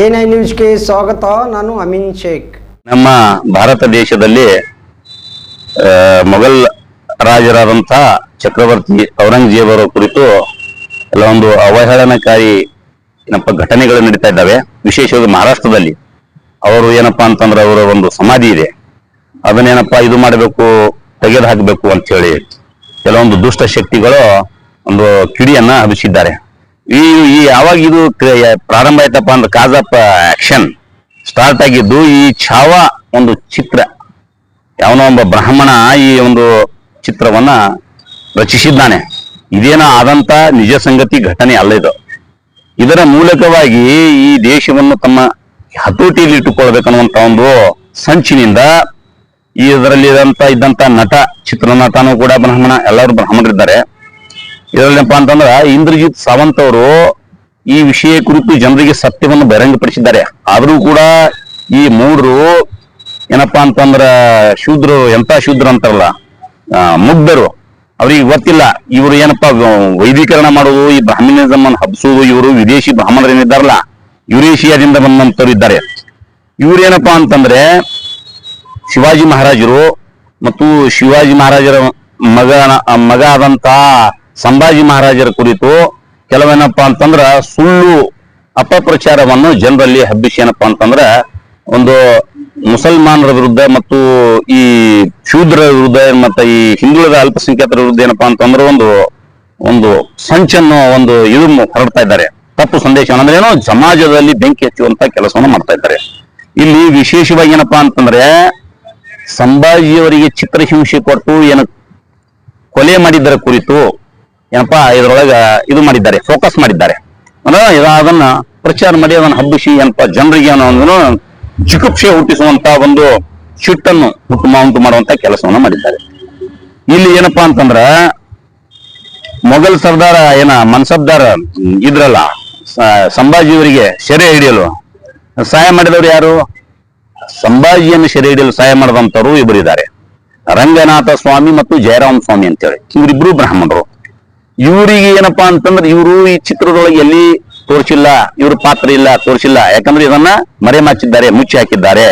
N I ನ್ಯೂಸ್ಗೆ ಸ್ವಾಗತ, ನಾನು ಅಮೀನ್ ಶೇಖ್. ನಮ್ಮ ಭಾರತ ದೇಶದಲ್ಲಿ ಮೊಘಲ್ ರಾಜರಾದಂಥ ಚಕ್ರವರ್ತಿ ಔರಂಗಜೇಬರ ಕುರಿತು ಕೆಲವೊಂದು ಅವಹೇಳನಕಾರಿ ಏನಪ್ಪ, ಘಟನೆಗಳು ನಡೀತಾ ಇದ್ದಾವೆ. ವಿಶೇಷವಾಗಿ ಮಹಾರಾಷ್ಟ್ರದಲ್ಲಿ. ಅವರು ಏನಪ್ಪಾ ಅಂತಂದ್ರೆ, ಅವರ ಒಂದು ಸಮಾಧಿ ಇದೆ. ಅದನ್ನೇನಪ್ಪಾ, ಇದು ಮಾಡಬೇಕು ತೆಗೆದು ಹಾಕಬೇಕು ಅಂತ ಹೇಳಿ ಕೆಲವೊಂದು ದುಷ್ಟ ಶಕ್ತಿಗಳು ಒಂದು ಕಿಡಿಯನ್ನ ಹಬ್ಬಿಸಿದ್ದಾರೆ. ಈ ಈ ಯಾವಾಗ ಇದು ಪ್ರಾರಂಭ ಆಯ್ತಪ್ಪ ಅಂದ್ರೆ ಕಾಸ್ ಆಕ್ಷನ್ ಸ್ಟಾರ್ಟ್ ಆಗಿದ್ದು ಈ ಛಾವ ಒಂದು ಚಿತ್ರ, ಯಾವನೋ ಒಬ್ಬ ಬ್ರಾಹ್ಮಣ ಈ ಒಂದು ಚಿತ್ರವನ್ನ ರಚಿಸಿದ್ದಾನೆ. ಇದೇನೋ ಆದಂತ ನಿಜ ಸಂಗತಿ ಘಟನೆ ಅಲ್ಲ ಇದು. ಇದರ ಮೂಲಕವಾಗಿ ಈ ದೇಶವನ್ನು ತಮ್ಮ ಹತೋಟಿಯಲ್ಲಿ ಇಟ್ಟುಕೊಳ್ಬೇಕನ್ನುವಂತ ಒಂದು ಸಂಚಿನಿಂದ ಈ ಇದರಲ್ಲಿ ಇದ್ದಂತ ನಟ, ಚಿತ್ರನಟನೂ ಕೂಡ ಬ್ರಾಹ್ಮಣ, ಎಲ್ಲರೂ ಬ್ರಾಹ್ಮಣರಿದ್ದಾರೆ. ಇದರಲ್ಲಪ್ಪ ಅಂತಂದ್ರ ಇಂದ್ರಜಿತ್ ಸಾವಂತ್ ಅವರು ಈ ವಿಷಯ ಕುರಿತು ಜನರಿಗೆ ಸತ್ಯವನ್ನು ಬಹಿರಂಗಪಡಿಸಿದ್ದಾರೆ. ಆದರೂ ಕೂಡ ಈ ಮೂಢರು ಏನಪ್ಪಾ ಅಂತಂದ್ರ ಶೂದ್ರರು ಎಂತ ಶೂದ್ರ ಅಂತಾರಲ್ಲ ಮುಗ್ಧರು. ಅವ್ರಿಗೆ ಗೊತ್ತಿಲ್ಲ, ಇವರು ಏನಪ್ಪಾ ವೈದೀಕರಣ ಮಾಡೋದು ಈ ಬ್ರಾಹ್ಮಣಿಸಮ್ ಅನ್ನು ಹಬ್ಸೋದು ಇವರು ವಿದೇಶಿ ಬ್ರಾಹ್ಮಣರು ಏನಿದ್ದಾರಲ್ಲ ಯುರೇಷಿಯಾದಿಂದ ಬಂದಂತವ್ರು ಇದ್ದಾರೆ. ಇವ್ರು ಏನಪ್ಪಾ ಅಂತಂದ್ರೆ ಶಿವಾಜಿ ಮಹಾರಾಜರು ಮತ್ತು ಶಿವಾಜಿ ಮಹಾರಾಜರ ಮಗ ಮಗ ಆದಂತ ಸಂಭಾಜಿ ಮಹಾರಾಜರ ಕುರಿತು ಕೆಲವೇನಪ್ಪ ಅಂತಂದ್ರ ಸುಳ್ಳು ಅಪಪ್ರಚಾರವನ್ನು ಜನರಲ್ಲಿ ಹಬ್ಬಿಸಿ ಏನಪ್ಪ ಅಂತಂದ್ರ ಒಂದು ಮುಸಲ್ಮಾನರ ವಿರುದ್ಧ ಮತ್ತು ಈ ಶೂದ್ರ ವಿರುದ್ಧ ಮತ್ತೆ ಈ ಹಿಂದುಳಿದ ಅಲ್ಪಸಂಖ್ಯಾತರ ವಿರುದ್ಧ ಏನಪ್ಪಾ ಅಂತಂದ್ರೆ ಒಂದು ಒಂದು ಸಂಚನ್ನು, ಒಂದು ಇದು ಹೊರಡ್ತಾ ಇದ್ದಾರೆ. ತಪ್ಪು ಸಂದೇಶ ಅಂದ್ರೆ ಏನೋ ಸಮಾಜದಲ್ಲಿ ಬೆಂಕಿ ಹಚ್ಚುವಂತ ಕೆಲಸವನ್ನು ಮಾಡ್ತಾ ಇದ್ದಾರೆ. ಇಲ್ಲಿ ವಿಶೇಷವಾಗಿ ಏನಪ್ಪಾ ಅಂತಂದ್ರೆ ಸಂಭಾಜಿಯವರಿಗೆ ಚಿತ್ರಹಿಂಸೆ ಕೊಟ್ಟು ಏನು ಕೊಲೆ ಮಾಡಿದ್ದರ ಕುರಿತು ಏನಪ್ಪಾ, ಇದರೊಳಗ ಇದು ಮಾಡಿದ್ದಾರೆ ಫೋಕಸ್ ಮಾಡಿದ್ದಾರೆ. ಅಂದ್ರೆ ಅದನ್ನ ಪ್ರಚಾರ ಮಾಡಿ ಅದನ್ನ ಹಬ್ಬಿಸಿ ಏನಪ್ಪ, ಜನರಿಗೆ ಅನ್ನೋ ಜಿಗುಪ್ಸೆ ಹುಟ್ಟಿಸುವಂತ ಒಂದು ಸಿಟ್ಟನ್ನು ಹುಟ್ಟು ಉಂಟು ಮಾಡುವಂತ ಕೆಲಸವನ್ನ ಮಾಡಿದ್ದಾರೆ. ಇಲ್ಲಿ ಏನಪ್ಪಾ ಅಂತಂದ್ರ, ಮೊಘಲ್ ಸರ್ದಾರ ಏನ ಮನ್ಸಬ್ದಾರ ಇದ್ರಲ್ಲ ಸಂಭಾಜಿಯವರಿಗೆ ಸೆರೆ ಹಿಡಿಯಲು. ಸಹಾಯ ಮಾಡಿದವರು ಯಾರು? ಸಂಭಾಜಿಯನ್ನು ಸೆರೆ ಹಿಡಿಯಲು ಸಹಾಯ ಮಾಡಿದಂತವರು ಇಬ್ಬರಿದ್ದಾರೆ ರಂಗನಾಥ ಸ್ವಾಮಿ ಮತ್ತು ಜಯರಾಮ್ ಸ್ವಾಮಿ ಅಂತೇಳಿ. ಇವರಿಬ್ರು ಬ್ರಾಹ್ಮಣರು. ಇವರಿಗೆ ಏನಪ್ಪಾ ಅಂತಂದ್ರೆ ಇವರು ಈ ಚಿತ್ರದೊಳಗೆ ಎಲ್ಲಿ ತೋರಿಸಿಲ್ಲ, ಇವ್ರ ಪಾತ್ರ ಇಲ್ಲ, ತೋರಿಸಿಲ್ಲ. ಯಾಕಂದ್ರೆ ಇದನ್ನ ಮರೆಮಾಚಿದ್ದಾರೆ, ಮುಚ್ಚಿ ಹಾಕಿದ್ದಾರೆ.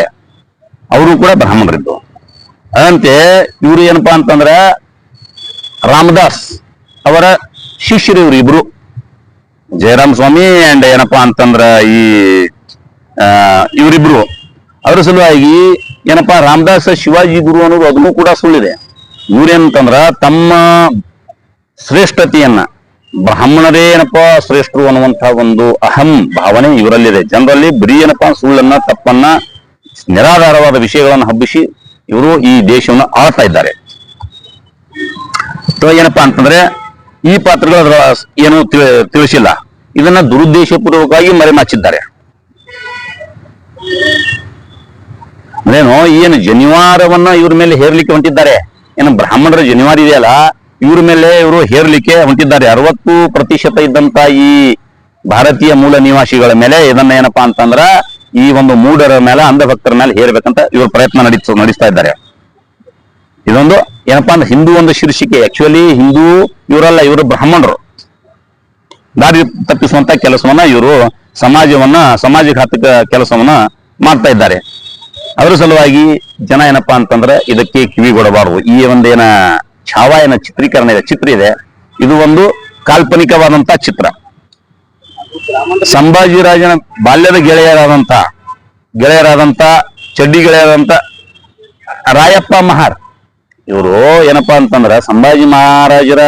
ಅವರು ಕೂಡ ಬ್ರಾಹ್ಮಣರಿದ್ದು. ಅದಂತೆ ಇವರು ಏನಪ್ಪಾ ಅಂತಂದ್ರ ರಾಮದಾಸ್ ಅವರ ಶಿಷ್ಯರು ಇವ್ರು ಇಬ್ರು. ಜಯರಾಮ್ ಸ್ವಾಮಿ ಅಂಡ್ ಏನಪ್ಪಾ ಅಂತಂದ್ರ ಈ ಇವರಿಬ್ರು. ಅವರ ಸಲುವಾಗಿ ಏನಪ್ಪಾ, ರಾಮದಾಸ ಶಿವಾಜಿ ಗುರು ಅನ್ನೋದು ಅದನ್ನು ಕೂಡ ಸುಳ್ಳಿದೆ. ಇವ್ರೇನಂತಂದ್ರ ತಮ್ಮ ಶ್ರೇಷ್ಠತೆಯನ್ನ. ಬ್ರಾಹ್ಮಣರೇ ಏನಪ್ಪಾ ಶ್ರೇಷ್ಠರು ಅನ್ನುವಂತಹ ಒಂದು ಅಹಂ ಭಾವನೆ ಇವರಲ್ಲಿದೆ. ಜನರಲ್ಲಿ ಬರೀ ಏನಪ್ಪಾ ಸುಳ್ಳನ್ನ, ತಪ್ಪನ್ನ, ನಿರಾಧಾರವಾದ ವಿಷಯಗಳನ್ನು ಹಬ್ಬಿಸಿ ಇವರು ಈ ದೇಶವನ್ನು ಆಳ್ತಾ ಇದ್ದಾರೆ. ಏನಪ್ಪಾ ಅಂತಂದ್ರೆ, ಈ ಪಾತ್ರಗಳು ಅದರ ಏನು ತಿಳಿ- ತಿಳಿಸಿಲ್ಲ. ಇದನ್ನ ದುರುದ್ದೇಶಪೂರ್ವಕವಾಗಿ ಮರೆಮಾಚಿದ್ದಾರೆ. ಅಂದ್ರೇನು ಏನು ಜನಿವಾರವನ್ನ ಇವ್ರ ಮೇಲೆ ಹೇರ್ಲಿಕ್ಕೆ ಹೊಂಟಿದ್ದಾರೆ. ಏನು ಬ್ರಾಹ್ಮಣರ ಜನಿವಾರ ಇದೆಯಲ್ಲ ಇವ್ರ ಮೇಲೆ ಇವರು ಹೇರ್ಲಿಕ್ಕೆ ಹೊಂಟಿದ್ದಾರೆ. ಅರವತ್ತು ಪ್ರತಿಶತ ಇದ್ದಂತ ಈ ಭಾರತೀಯ ಮೂಲ ನಿವಾಸಿಗಳ ಮೇಲೆ ಇದನ್ನ ಏನಪ್ಪಾ ಅಂತಂದ್ರ ಈ ಒಂದು ಮೂಢರ ಮೇಲೆ ಅಂಧಭಕ್ತರ ಮೇಲೆ ಹೇರ್ಬೇಕಂತ ಇವರು ಪ್ರಯತ್ನ ನಡೀತ, ನಡೆಸ್ತಾ ಇದ್ದಾರೆ. ಇದೊಂದು ಏನಪ್ಪಾ ಅಂದ್ರೆ ಹಿಂದೂ ಒಂದು ಶೀರ್ಷಿಕೆ. ಆಕ್ಚುಲಿ ಹಿಂದೂ ಇವರಲ್ಲ, ಇವರು ಬ್ರಾಹ್ಮಣರು. ದಾರಿ ತಪ್ಪಿಸುವಂತ ಕೆಲಸವನ್ನ ಇವರು ಸಮಾಜವನ್ನ ಸಮಾಜಘಾತಕ ಕೆಲಸವನ್ನ ಮಾಡ್ತಾ ಇದ್ದಾರೆ. ಅದರ ಸಲುವಾಗಿ ಜನ ಏನಪ್ಪಾ ಅಂತಂದ್ರೆ ಇದಕ್ಕೆ ಕಿವಿಗೊಡಬಾರದು. ಈ ಒಂದು ಏನ ಛಾವ ಚಿತ್ರೀಕರಣ ಇದೆ, ಚಿತ್ರ ಇದೆ. ಇದು ಒಂದು ಕಾಲ್ಪನಿಕವಾದಂತ ಚಿತ್ರ. ಸಂಭಾಜಿ ರಾಜನ ಬಾಲ್ಯದ ಗೆಳೆಯರಾದಂತ ಗೆಳೆಯರಾದಂತ, ಚಡ್ಡಿ ಗೆಳೆಯರಾದಂತ ರಾಯಪ್ಪ ಮಹಾರ್. ಇವರು ಏನಪ್ಪಾ ಅಂತಂದ್ರ ಸಂಭಾಜಿ ಮಹಾರಾಜರ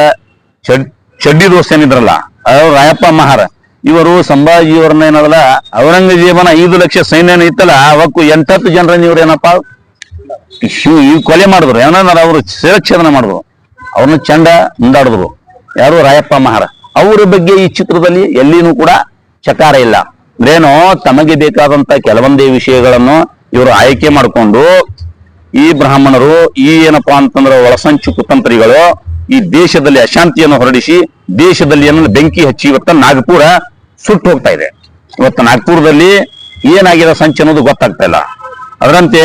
ಚಡ್, ಚಡ್ಡಿ ದೋಸ್ತ ಏನಿದ್ರಲ್ಲ, ಅವರು ರಾಯಪ್ಪ ಮಹಾರ. ಇವರು ಸಂಭಾಜಿ ಅವ್ರನ್ನ ಔರಂಗಜೇಬನ ಐದು ಲಕ್ಷ ಸೈನ್ಯ ಇತ್ತಲ್ಲ, ಅವಕ್ಕೂ ಎಂಟತ್ತು ಜನರನ್ನ ಇವ್ರು ಏನಪ್ಪಾ ಕೊಲೆ ಮಾಡಿದ್ರು. ಏನಂದ್ರೆ ಅವರು ಶಿರಚ್ಛೇದನ ಮಾಡಿದ್ರು. ಅವ್ರನ್ನ ಚಂದ ಮುಂದಾಡಿದ್ರು. ಯಾರು ರಾಯಪ್ಪ ಮಹಾರ. ಅವರ ಬಗ್ಗೆ ಈ ಚಿತ್ರದಲ್ಲಿ ಎಲ್ಲಿನೂ ಕೂಡ ಚಕಾರ ಇಲ್ಲ. ಅಂದ್ರೇನು ತಮಗೆ ಬೇಕಾದಂತ ಕೆಲವೊಂದೇ ವಿಷಯಗಳನ್ನು ಇವರು ಆಯ್ಕೆ ಮಾಡಿಕೊಂಡು ಈ ಬ್ರಾಹ್ಮಣರು, ಈ ಏನಪ್ಪಾ ಅಂತಂದ್ರೆ ಒಳಸಂಚು ಕುತಂತ್ರಿಗಳು, ಈ ದೇಶದಲ್ಲಿ ಅಶಾಂತಿಯನ್ನು ಹೊರಡಿಸಿ ದೇಶದಲ್ಲಿ ಏನಂದ್ರೆ ಬೆಂಕಿ ಹಚ್ಚಿ ಇವತ್ತ ನಾಗಪುರ ಸುಟ್ಟು ಹೋಗ್ತಾ ಇದೆ. ಇವತ್ತು ನಾಗ್ಪುರದಲ್ಲಿ ಏನಾಗಿದೆ ಸಂಚು ಅನ್ನೋದು ಗೊತ್ತಾಗ್ತಾ ಇಲ್ಲ. ಅದರಂತೆ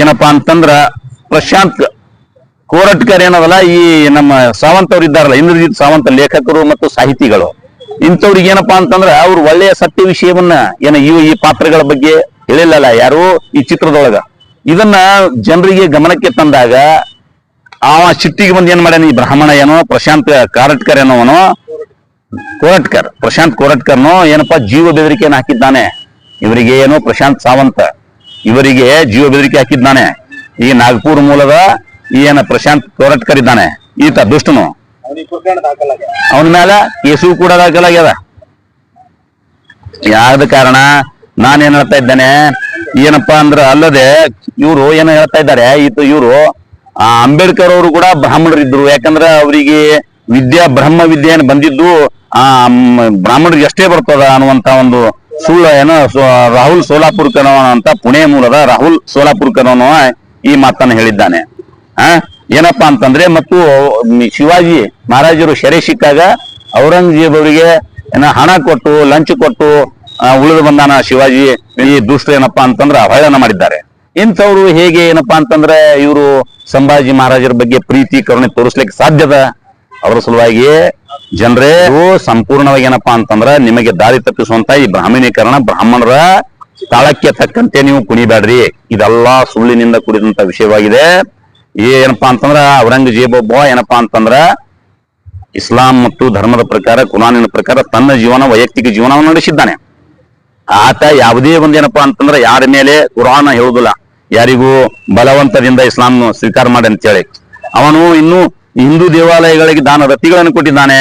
ಏನಪ್ಪಾ ಅಂತಂದ್ರ ಪ್ರಶಾಂತ್ ಕೋರಟ್ಕರ್ ಏನದಲ್ಲ, ಈ ನಮ್ಮ ಸಾವಂತ್ ಅವ್ರು ಇದ್ದಾರಲ್ಲ, ಇಂದ್ರಜಿತ್ ಸಾವಂತ ಲೇಖಕರು ಮತ್ತು ಸಾಹಿತಿಗಳು. ಇಂಥವ್ರಿಗೆ ಏನಪ್ಪಾ ಅಂತಂದ್ರ ಅವ್ರು ಒಳ್ಳೆಯ ಸತ್ಯ ವಿಷಯವನ್ನ ಏನ ಈ ಈ ಪಾತ್ರಗಳ ಬಗ್ಗೆ ಹೇಳಿಲ್ಲಲ್ಲ ಯಾರು ಈ ಚಿತ್ರದೊಳಗ. ಇದನ್ನ ಜನರಿಗೆ ಗಮನಕ್ಕೆ ತಂದಾಗ ಆ ಚಿಟ್ಟಿಗೆ ಬಂದು ಏನ್ ಮಾಡ್ಯಾನ ಈ ಬ್ರಾಹ್ಮಣ ಏನೋ, ಪ್ರಶಾಂತ್ ಕಾರಟ್ಕರ್ ಏನೋವನೋ, ಕೋರಟ್ಕರ್, ಪ್ರಶಾಂತ್ ಕೋರಟ್ಕರ್ನು ಏನಪ್ಪಾ ಜೀವ ಬೆದರಿಕೆಯನ್ನು ಹಾಕಿದ್ದಾನೆ. ಇವರಿಗೆ ಏನೋ ಪ್ರಶಾಂತ್ ಸಾವಂತ, ಇವರಿಗೆ ಜೀವ ಬೆದರಿಕೆ ಹಾಕಿದ್ದಾನೆ. ಈ ನಾಗ್ಪುರ್ ಮೂಲದ ಈ ಏನ ಪ್ರಶಾಂತ್ ತೋರಟ್ಕರ್ ಇದ್ದಾನೆ ಈತ ದುಷ್ಟನು. ಅವನ ಮೇಲೆ ಕೇಸು ಕೂಡ ದಾಖಲಾಗ್ಯದ. ಯಾವ್ದ ಕಾರಣ? ನಾನೇನ್ ಹೇಳ್ತಾ ಇದ್ದೇನೆ, ಏನಪ್ಪಾ ಅಂದ್ರ ಅಲ್ಲದೆ ಇವರು ಏನ ಹೇಳ್ತಾ ಇದ್ದಾರೆ, ಈತ ಇವರು ಅಂಬೇಡ್ಕರ್ ಅವರು ಕೂಡ ಬ್ರಾಹ್ಮಣರಿದ್ರು. ಯಾಕಂದ್ರ ಅವರಿಗೆ ವಿದ್ಯಾ, ಬ್ರಹ್ಮ ವಿದ್ಯೆ ಏನ್ ಬಂದಿದ್ದು, ಆ ಬ್ರಾಹ್ಮಣರಿಗೆ ಎಷ್ಟೇ ಬರ್ತದ ಅನ್ನುವಂತ ಒಂದು ಸುಳ್ಳ ಏನೋ ರಾಹುಲ್ ಸೋಲಾಪುರ್ಕರ್ ಅಂತ ಪುಣೆ ಮೂಲದ ರಾಹುಲ್ ಸೋಲಾಪುರ್ಕರ್ ಅನ್ನುವ ಈ ಮಾತನ್ನ ಹೇಳಿದ್ದಾನೆ. ಆ? ಏನಪ್ಪಾ ಅಂತಂದ್ರೆ, ಮತ್ತು ಶಿವಾಜಿ ಮಹಾರಾಜರು ಸೆರೆ ಸಿಕ್ಕಾಗ ಔರಂಗಜೇಬ್ ಅವರಿಗೆ ಏನ ಹಣ ಕೊಟ್ಟು, ಲಂಚ್ ಕೊಟ್ಟು ಉಳಿದು ಬಂದಾನ ಶಿವಾಜಿ ಈ ದುಷ್ಟ ಏನಪ್ಪಾ ಅಂತಂದ್ರ ಅವಹೇಳನ ಮಾಡಿದ್ದಾರೆ. ಇಂಥವ್ರು ಹೇಗೆ ಏನಪ್ಪಾ ಅಂತಂದ್ರೆ, ಇವರು ಸಂಭಾಜಿ ಮಹಾರಾಜರ ಬಗ್ಗೆ ಪ್ರೀತಿ, ಕರುಣೆ ತೋರಿಸ್ಲಿಕ್ಕೆ ಸಾಧ್ಯದ? ಅವರ ಸಲುವಾಗಿ ಜನರೇ, ಸಂಪೂರ್ಣವಾಗಿ ಏನಪ್ಪಾ ಅಂತಂದ್ರ ನಿಮಗೆ ದಾರಿ ತಪ್ಪಿಸುವಂತ ಈ ಬ್ರಾಹ್ಮಣೀಕರಣ ಬ್ರಾಹ್ಮಣರ ತಾಳಕ್ಕೆ ತಕ್ಕಂತೆ ನೀವು ಕುಣಿಬೇಡ್ರಿ. ಇದೆಲ್ಲಾ ಸುಳ್ಳಿನಿಂದ ಕುಡಿದಂತ ವಿಷಯವಾಗಿದೆ. ಏನಪ್ಪಾ ಅಂತಂದ್ರ ಔರಂಗಜೇಬ್ ಒಬ್ಬ ಏನಪ್ಪಾ ಅಂತಂದ್ರ ಇಸ್ಲಾಂ ಮತ್ತು ಧರ್ಮದ ಪ್ರಕಾರ, ಕುರಾನಿನ ಪ್ರಕಾರ ತನ್ನ ಜೀವನ, ವೈಯಕ್ತಿಕ ಜೀವನವನ್ನು ನಡೆಸಿದ್ದಾನೆ. ಆತ ಯಾವುದೇ ಒಂದು ಏನಪ್ಪಾ ಅಂತಂದ್ರೆ ಯಾರ ಮೇಲೆ ಕುರಾನ ಹೇಳುದಿಲ್ಲ. ಯಾರಿಗೂ ಬಲವಂತದಿಂದ ಇಸ್ಲಾಂ ಸ್ವೀಕಾರ ಮಾಡಿ ಅಂತೇಳಿ. ಅವನು ಇನ್ನು ಹಿಂದೂ ದೇವಾಲಯಗಳಿಗೆ ದಾನ ರತಿಗಳನ್ನು ಕೊಟ್ಟಿದ್ದಾನೆ.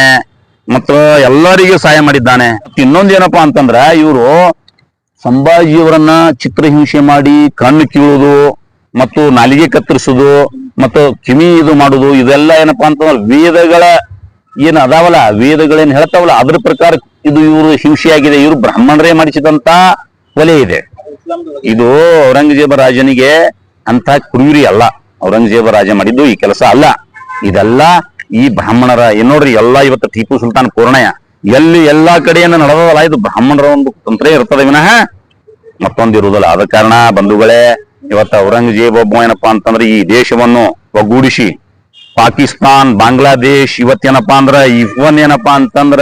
ಮತ್ತು ಎಲ್ಲರಿಗೂ ಸಹಾಯ ಮಾಡಿದ್ದಾನೆ. ಮತ್ತ್ ಇನ್ನೊಂದು ಏನಪ್ಪಾ ಅಂತಂದ್ರ ಇವರು ಸಂಭಾಜಿಯವರನ್ನ ಚಿತ್ರಹಿಂಸೆ ಮಾಡಿ ಕಣ್ಣು ಕೀಳುವುದು ಮತ್ತು ನಾಲಿಗೆ ಕತ್ತರಿಸೋದು ಮತ್ತು ಕಿವಿ ಇದು ಮಾಡುದು ಇದೆಲ್ಲ ಏನಪ್ಪಾ ಅಂತಂದ್ರೆ ವೇದಗಳ ಏನು ಅದಾವಲ್ಲ, ವೇದಗಳೇನ್ ಹೇಳ್ತಾವಲ್ಲ, ಅದ್ರ ಪ್ರಕಾರ ಇದು ಇವರು ಹಿಂಸೆಯಾಗಿದೆ, ಇವರು ಬ್ರಾಹ್ಮಣರೇ ಮಾಡಿಸಿದಂತ ಒಲೆ ಇದೆ. ಇದು ಔರಂಗಜೇಬ ರಾಜನಿಗೆ ಅಂತ ಕುರಿಯುರಿ ಅಲ್ಲ. ಔರಂಗಜೇಬ ರಾಜ ಮಾಡಿದ್ದು ಈ ಕೆಲಸ ಅಲ್ಲ. ಇದೆಲ್ಲ ಈ ಬ್ರಾಹ್ಮಣರ, ಏನ್ ನೋಡ್ರಿ, ಎಲ್ಲಾ ಇವತ್ತು ಟೀಪು ಸುಲ್ತಾನ್ ಪೂರ್ಣಯ ಎಲ್ಲಿ ಎಲ್ಲಾ ಕಡೆಯನ್ನು ನಡೆದದಲ್ಲ, ಇದು ಬ್ರಾಹ್ಮಣರ ಒಂದು ತಂತ್ರ ಇರ್ತದೆ ವಿನಃ. ಮತ್ತೊಂದು ಇರುವುದಿಲ್ಲ, ಆದ ಕಾರಣ ಬಂಧುಗಳೇ, ಇವತ್ತ ಔರಂಗಜೇಬ್ ಒಬ್ಬ ಏನಪ್ಪಾ ಅಂತಂದ್ರೆ ಈ ದೇಶವನ್ನು ಒಗ್ಗೂಡಿಸಿ, ಪಾಕಿಸ್ತಾನ್, ಬಾಂಗ್ಲಾದೇಶ್ ಇವತ್ತೇನಪ್ಪಾ ಅಂದ್ರ ಇವನ್ ಏನಪ್ಪಾ ಅಂತಂದ್ರ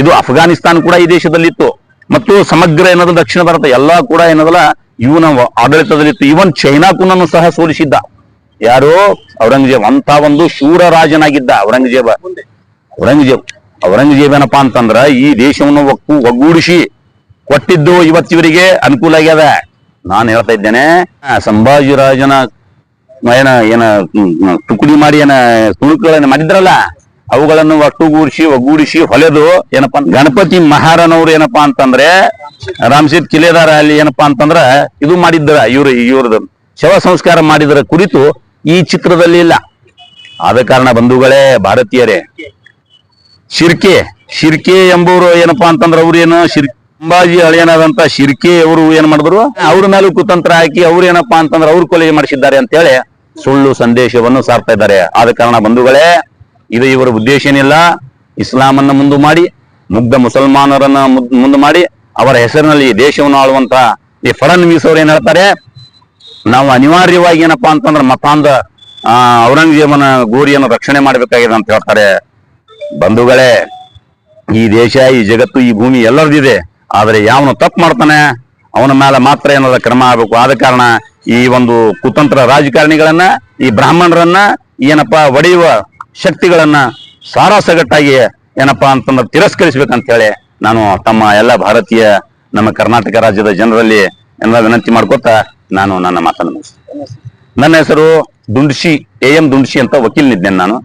ಇದು ಅಫ್ಘಾನಿಸ್ತಾನ್ ಕೂಡ ಈ ದೇಶದಲ್ಲಿತ್ತು. ಮತ್ತು ಸಮಗ್ರ ಏನದ ದಕ್ಷಿಣ ಭಾರತ ಎಲ್ಲಾ ಕೂಡ ಏನದಲ್ಲ, ಇವನ ಆಡಳಿತದಲ್ಲಿತ್ತು. ಇವನ್ ಚೈನಾಕುನನ್ನು ಸಹ ಸೋಲಿಸಿದ್ದ. ಯಾರು? ಔರಂಗಜೇಬ್. ಅಂತ ಒಂದು ಶೂರ ರಾಜನಾಗಿದ್ದ ಔರಂಗಜೇಬ. ಔರಂಗಜೇಬ್ ಔರಂಗಜೇಬ್ ಏನಪ್ಪ ಅಂತಂದ್ರ ಈ ದೇಶವನ್ನು ಒಕ್ಕು ಒಗ್ಗೂಡಿಸಿ ಕೊಟ್ಟಿದ್ದು ಇವತ್ತಿವರಿಗೆ ಅನುಕೂಲ ಆಗ್ಯದ. ನಾನು ಹೇಳ್ತಾ ಇದ್ದೇನೆ ಸಂಭಾಜಿ ರಾಜನ ಏನ ಏನ ಹ್ಮ್, ಮಾಡಿ ಏನ ತುಣುಕುಗಳನ್ನ ಮಾಡಿದ್ರಲ್ಲ ಅವುಗಳನ್ನು ಒಟ್ಟುಗೂಡಿಸಿ ಒಗ್ಗೂಡಿಸಿ ಹೊಲೆದು ಏನಪ್ಪ ಗಣಪತಿ ಮಹಾರನವ್ರು ಏನಪ್ಪಾ ಅಂತಂದ್ರೆ ರಾಮಸೀತ್ ಕಿಲೇದಾರ ಅಲ್ಲಿ ಏನಪ್ಪಾ ಅಂತಂದ್ರ ಇದು ಮಾಡಿದ್ರ ಇವ್ರ ಇವ್ರದ ಶವ ಸಂಸ್ಕಾರ ಮಾಡಿದ್ರ ಕುರಿತು ಈ ಚಿತ್ರದಲ್ಲಿ ಇಲ್ಲ. ಆದ ಕಾರಣ ಬಂಧುಗಳೇ ಭಾರತೀಯರೇ ಶಿರ್ಕೆ ಶಿರ್ಕೆ ಎಂಬುವರು ಏನಪ್ಪಾ ಅಂತಂದ್ರ ಅವ್ರು ಏನು ಶಿರ್, ಅಂಬಾಜಿ ಹಳೆಯನಾದಂತ ಶಿರ್ಕೆ ಅವರು ಏನ್ ಮಾಡಿದ್ರು? ಅವ್ರ ಮೇಲೂ ಕುತಂತ್ರ ಹಾಕಿ ಅವ್ರು ಏನಪ್ಪಾ ಅಂತಂದ್ರ ಅವ್ರ ಕೊಲೆ ಮಾಡಿಸಿದ್ದಾರೆ ಅಂತೇಳಿ ಸುಳ್ಳು ಸಂದೇಶವನ್ನು ಸಾರ್ತಾ ಇದ್ದಾರೆ. ಆದ ಕಾರಣ ಬಂಧುಗಳೇ, ಇದು ಇವರ ಉದ್ದೇಶ ಏನಿಲ್ಲ. ಇಸ್ಲಾಮನ್ನ ಮುಂದೆ ಮಾಡಿ, ಮುಗ್ಧ ಮುಸಲ್ಮಾನರನ್ನ ಮುಂದೆ ಮಾಡಿ, ಅವರ ಹೆಸರಿನಲ್ಲಿ ದೇಶವನ್ನು ಆಳುವಂತ ಈ ಫಡನ್ವೀಸ್ ಅವ್ರು ಏನ್ ಹೇಳ್ತಾರೆ? ನಾವು ಅನಿವಾರ್ಯವಾಗಿ ಏನಪ್ಪಾ ಅಂತಂದ್ರೆ ಮತಾಂಧ, ಆ, ಔರಂಗಜೇಬನ ಗೋರಿಯನ್ನು ರಕ್ಷಣೆ ಮಾಡಬೇಕಾಗಿದೆ ಅಂತ ಹೇಳ್ತಾರೆ. ಬಂಧುಗಳೇ, ಈ ದೇಶ, ಈ ಜಗತ್ತು, ಈ ಭೂಮಿ ಎಲ್ಲರದಿದೆ ಆದ್ರೆ ಯಾವನು ತಪ್ಪು ಮಾಡ್ತಾನೆ? ಅವನ ಮೇಲೆ ಮಾತ್ರ ಏನಾದ ಕ್ರಮ ಆಗಬೇಕು. ಆದ ಕಾರಣ ಈ ಒಂದು ಕುತಂತ್ರ ರಾಜಕಾರಣಿಗಳನ್ನ, ಈ ಬ್ರಾಹ್ಮಣರನ್ನ, ಏನಪ್ಪಾ, ಒಡೆಯುವ ಶಕ್ತಿಗಳನ್ನ ಸಾರಾಸಗಟ್ಟಾಗಿ ಏನಪ್ಪಾ ಅಂತಂದ್ರೆ ತಿರಸ್ಕರಿಸ್ಬೇಕಂತ ಹೇಳಿ ನಾನು ತಮ್ಮ ಎಲ್ಲ ಭಾರತೀಯ, ನಮ್ಮ ಕರ್ನಾಟಕ ರಾಜ್ಯದ ಜನರಲ್ಲಿ ಎಲ್ಲ ವಿನಂತಿ ಮಾಡ್ಕೊತ ನಾನು ನನ್ನ ಮಾತನ್ನು ಮುಗಿಸ್ತೇನೆ. ನನ್ನ ಹೆಸರು ದುಂಡ್ಶಿ ಎ ಎಂ ದುಂಡ್ಶಿ ಅಂತ ವಕೀಲನಿದ್ದೇನೆ ನಾನು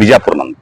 ಬಿಜಾಪುರ ನಂದು